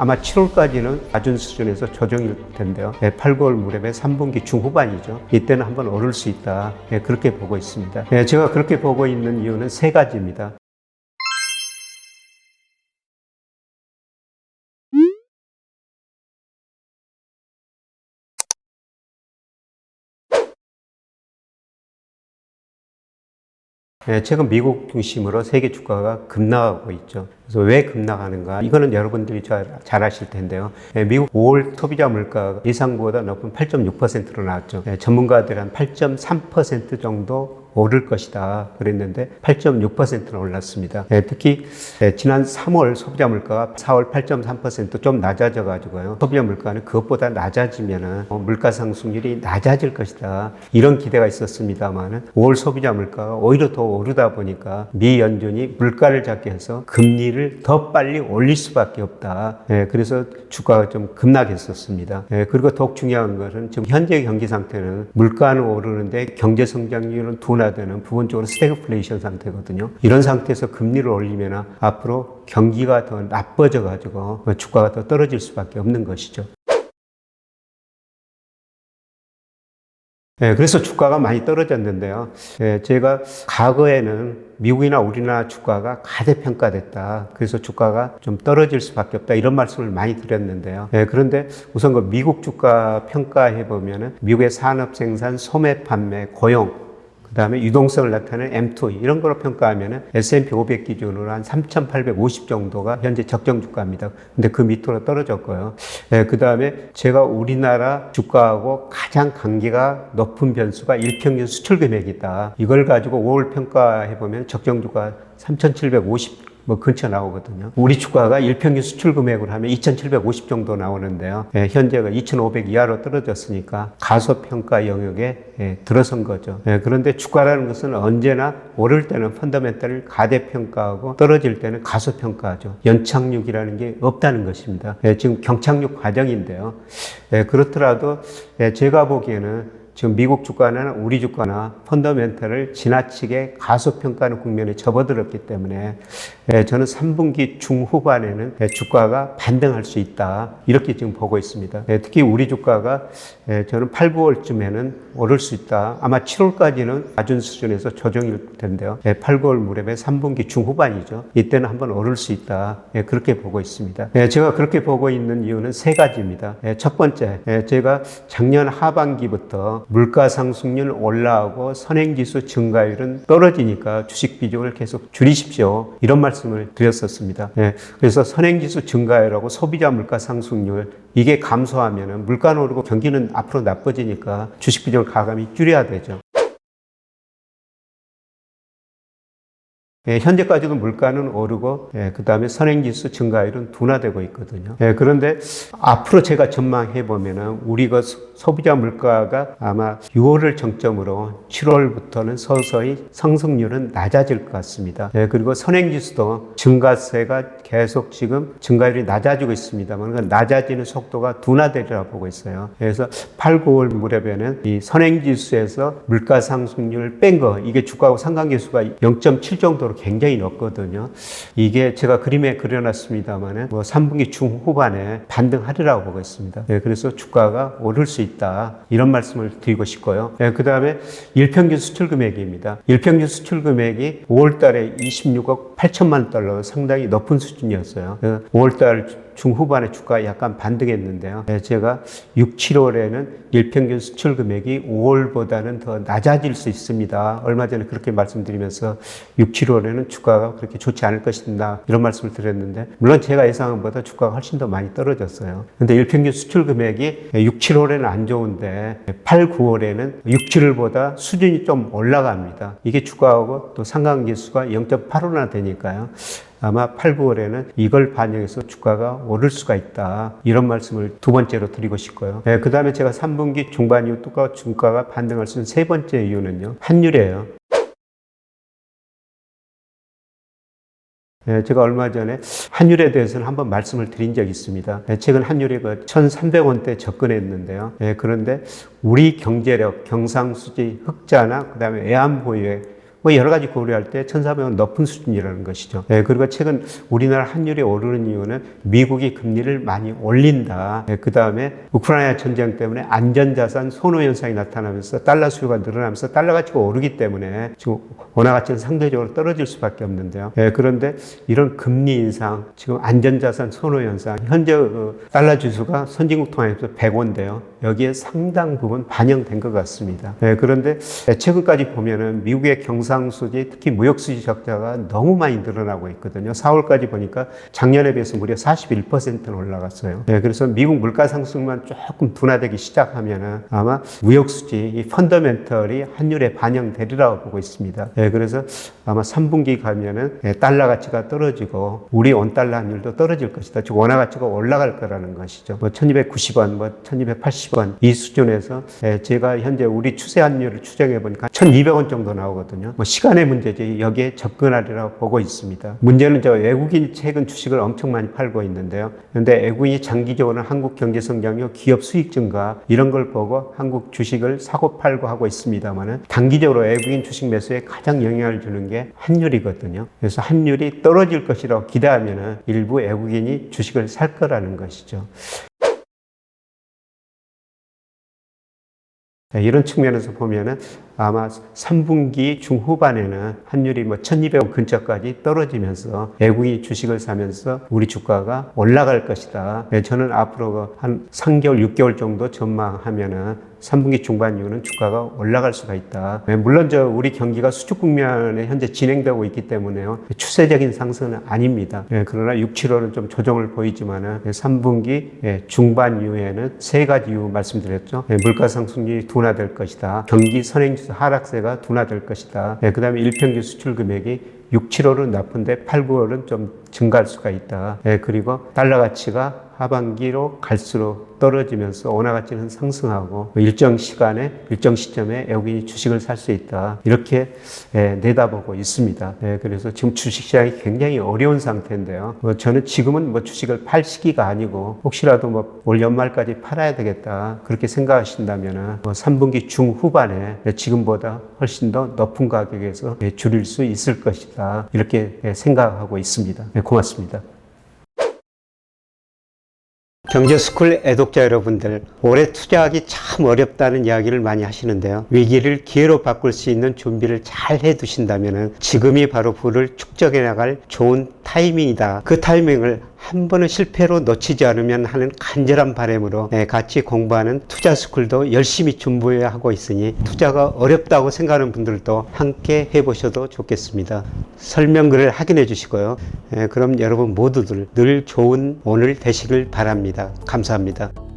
아마 7월까지는 낮은 수준에서 조정일 텐데요. 8, 9월 무렵에 3분기 중후반이죠. 이때는 한번 오를 수 있다. 예, 그렇게 보고 있습니다. 예, 제가 그렇게 보고 있는 이유는 세 가지입니다. 예, 최근 미국 중심으로 세계 주가가 급락하고 있죠. 그래서 왜 급락하는가? 이거는 여러분들이 잘, 잘 아실 텐데요. 예, 미국 5월 소비자 물가가 예상보다 높은 8.6%로 나왔죠. 예, 전문가들은 한8.3% 정도 오를 것이다 그랬는데 8.6%나 올랐습니다. 예, 특히 예, 지난 3월 소비자 물가가 4월 8.3%좀 낮아져 가지고요. 소비자 물가는 그것보다 낮아지면은 어, 물가 상승률이 낮아질 것이다. 이런 기대가 있었습니다만은 5월 소비자 물가가 오히려 더 오르다 보니까 미 연준이 물가를 잡기 위해서 금리를 더 빨리 올릴 수밖에 없다. 예, 그래서 주가가 좀 급락했었습니다. 예, 그리고 더욱 중요한 것은 지금 현재 경기 상태는 물가는 오르는데 경제 성장률은 둔 화되는 부분적으로 스태그플레이션 상태거든요. 이런 상태에서 금리를 올리면 앞으로 경기가 더 나빠져 가지고 주가가 더 떨어질 수밖에 없는 것이죠. 예, 그래서 주가가 많이 떨어졌는데요. 예, 제가 과거에는 미국이나 우리나라 주가가 가대평가됐다. 그래서 주가가 좀 떨어질 수밖에 없다. 이런 말씀을 많이 드렸는데요. 예, 그런데 우선 그 미국 주가 평가해 보면은 미국의 산업 생산, 소매 판매, 고용 그 다음에 유동성을 나타내는 M2 이런 거로 평가하면 S&P 500 기준으로 한 3,850 정도가 현재 적정 주가입니다. 근데 그 밑으로 떨어졌고요. 예, 그 다음에 제가 우리나라 주가하고 가장 관계가 높은 변수가 일평균 수출 금액이다. 이걸 가지고 5월 평가해 보면 적정 주가 3,750 뭐 근처 나오거든요. 우리 주가가 일평균 수출 금액으로 하면 2,750 정도 나오는데요. 예, 현재가 2,500 이하로 떨어졌으니까 가소평가 영역에 예, 들어선 거죠. 예, 그런데 주가라는 것은 언제나 오를 때는 펀더멘탈을 가대평가하고 떨어질 때는 가소평가하죠. 연착륙이라는 게 없다는 것입니다. 예, 지금 경착륙 과정인데요. 예, 그렇더라도 예, 제가 보기에는 지금 미국 주가나 우리 주가나 펀더멘탈을 지나치게 가소평가하는 국면에 접어들었기 때문에 예, 저는 3분기 중후반에는 예, 주가가 반등할 수 있다. 이렇게 지금 보고 있습니다. 예, 특히 우리 주가가 예, 저는 8, 9월쯤에는 오를 수 있다. 아마 7월까지는 낮은 수준에서 조정일 텐데요. 8, 9월 무렵에 3분기 중후반이죠. 이때는 한번 오를 수 있다. 그렇게 보고 있습니다. 제가 그렇게 보고 있는 이유는 세 가지입니다. 첫 번째, 제가 작년 하반기부터 물가 상승률 올라오고 선행지수 증가율은 떨어지니까 주식 비중을 계속 줄이십시오. 이런 말씀 을 드렸었습니다. 그래서 선행지수 증가율하고 소비자 물가 상승률 이게 감소하면 물가는 오르고 경기는 앞으로 나빠지니까 주식 비중을 가감히 줄여야 되죠. 예, 현재까지도 물가는 오르고 예, 그 다음에 선행지수 증가율은 둔화되고 있거든요. 예, 그런데 앞으로 제가 전망해 보면은 우리가 소비자 물가가 아마 6월을 정점으로 7월부터는 서서히 상승률은 낮아질 것 같습니다. 예, 그리고 선행지수도 증가세가 계속 지금 증가율이 낮아지고 있습니다만 그 낮아지는 속도가 둔화되리라 보고 있어요. 그래서 8, 9월 무렵에는 이 선행지수에서 물가 상승률을 뺀거 이게 주가하고 상관계수가 0.7 정도로 정도로 굉장히 높거든요. 이게 제가 그림에 그려놨습니다만은 뭐 3분기 중후반에 반등하리라고 보고 있습니다. 네, 그래서 주가가 오를 수 있다. 이런 말씀을 드리고 싶고요. 네, 그 다음에 일평균 수출 금액입니다. 일평균 수출 금액이 5월 달에 26억 8천만 달러 상당히 높은 수준이었어요. 5월 달 중후반에 주가 약간 반등했는데요. 네, 제가 6, 7월에는 일평균 수출 금액이 5월보다는 더 낮아질 수 있습니다. 얼마 전에 그렇게 말씀드리면서 6, 7월에는 주가가 그렇게 좋지 않을 것이다. 이런 말씀을 드렸는데, 물론 제가 예상한 보다 주가가 훨씬 더 많이 떨어졌어요. 근데 일평균 수출 금액이 6, 7월에는 안 좋은데, 8, 9월에는 6, 7월보다 수준이 좀 올라갑니다. 이게 주가하고 또 상관계수가 0.85나 되니까 요. 아마 8, 9월에는 이걸 반영해서 주가가 오를 수가 있다. 이런 말씀을 두 번째로 드리고 싶고요. 네, 그 다음에 제가 3분기 중반 이후 또 주가가 반등할 수 있는 세 번째 이유는요. 환율이에요. 네, 제가 얼마 전에 환율에 대해서는 한번 말씀을 드린 적이 있습니다. 네, 최근 환율이 그 1,300원대 접근했는데요. 네, 그런데 우리 경제력, 경상수지, 흑자나 그다음에 외환 보유액 뭐 여러 가지 고려할 때 1,400원 높은 수준이라는 것이죠. 예, 그리고 최근 우리나라 환율이 오르는 이유는 미국이 금리를 많이 올린다. 그 다음에 우크라이나 전쟁 때문에 안전자산 손호 현상이 나타나면서 달러 수요가 늘어나면서 달러 가치가 오르기 때문에 지금 원화 가치는 상대적으로 떨어질 수밖에 없는데요. 예, 그런데 이런 금리 인상, 지금 안전자산 손호 현상, 현재 어, 달러 지수가 선진국 통화에서 100원대요. 여기에 상당 부분 반영된 것 같습니다. 예, 그런데 최근까지 보면은 미국의 경상 수지, 특히 무역수지 적자가 너무 많이 늘어나고 있거든요. 4월까지 보니까 작년에 비해서 무려 41%는 올라갔어요. 예, 그래서 미국 물가 상승만 조금 둔화되기 시작하면은 아마 무역수지, 이 펀더멘털이 환율에 반영되리라고 보고 있습니다. 예, 그래서 아마 3분기 가면은 예, 달러 가치가 떨어지고 우리 원달러 환율도 떨어질 것이다. 즉 원화 가치가 올라갈 거라는 것이죠. 뭐 1290원, 뭐 1280원 이 수준에서 예, 제가 현재 우리 추세 환율을 추정해 보니까 1200원 정도 나오거든요. 뭐 시간의 문제지 여기에 접근하리라고 보고 있습니다. 문제는 저 외국인 최근 주식을 엄청 많이 팔고 있는데요. 그런데 외국인이 장기적으로는 한국 경제 성장률, 기업 수익 증가 이런 걸 보고 한국 주식을 사고 팔고 하고 있습니다만은 단기적으로 외국인 주식 매수에 가장 영향을 주는 게 환율이거든요. 그래서 환율이 떨어질 것이라고 기대하면은 일부 외국인이 주식을 살 거라는 것이죠. 네, 이런 측면에서 보면은 아마 3분기 중후반에는 환율이 뭐 1200원 근처까지 떨어지면서 외국인이 주식을 사면서 우리 주가가 올라갈 것이다. 네, 저는 앞으로 한 3개월, 6개월 정도 전망하면은 3분기 중반 이후는 주가가 올라갈 수가 있다. 네, 물론 저 우리 경기가 수축 국면에 현재 진행되고 있기 때문에요. 추세적인 상승은 아닙니다. 네, 그러나 6, 7월은 좀 조정을 보이지만은 3분기 중반 이후에는 세 가지 이유 말씀드렸죠. 네, 물가 상승률이 둔화될 것이다. 경기 선행 지수 하락세가 둔화될 것이다. 그 다음에 일평균 수출 금액이 6, 7월은 나쁜데 8, 9월은 좀 증가할 수가 있다. 그리고 달러 가치가 하반기로 갈수록 떨어지면서 원화 가치는 상승하고 일정 시간에 일정 시점에 외국인이 주식을 살 수 있다 이렇게 예, 내다보고 있습니다. 예, 그래서 지금 주식 시장이 굉장히 어려운 상태인데요. 뭐 저는 지금은 뭐 주식을 팔 시기가 아니고 혹시라도 뭐 올 연말까지 팔아야 되겠다 그렇게 생각하신다면은 뭐 3분기 중후반에 지금보다 훨씬 더 높은 가격에서 예, 줄일 수 있을 것이다 이렇게 예, 생각하고 있습니다. 예, 고맙습니다. 경제스쿨 애독자 여러분들, 올해 투자하기 참 어렵다는 이야기를 많이 하시는데요. 위기를 기회로 바꿀 수 있는 준비를 잘 해두신다면 지금이 바로 부를 축적해 나갈 좋은 타이밍이다. 그 타이밍을 한 번은 실패로 놓치지 않으면 하는 간절한 바람으로 네, 같이 공부하는 투자 스쿨도 열심히 준비해 하고 있으니 투자가 어렵다고 생각하는 분들도 함께 해보셔도 좋겠습니다. 설명글을 확인해 주시고요. 네, 그럼 여러분 모두들 늘 좋은 오늘 되시길 바랍니다. 감사합니다.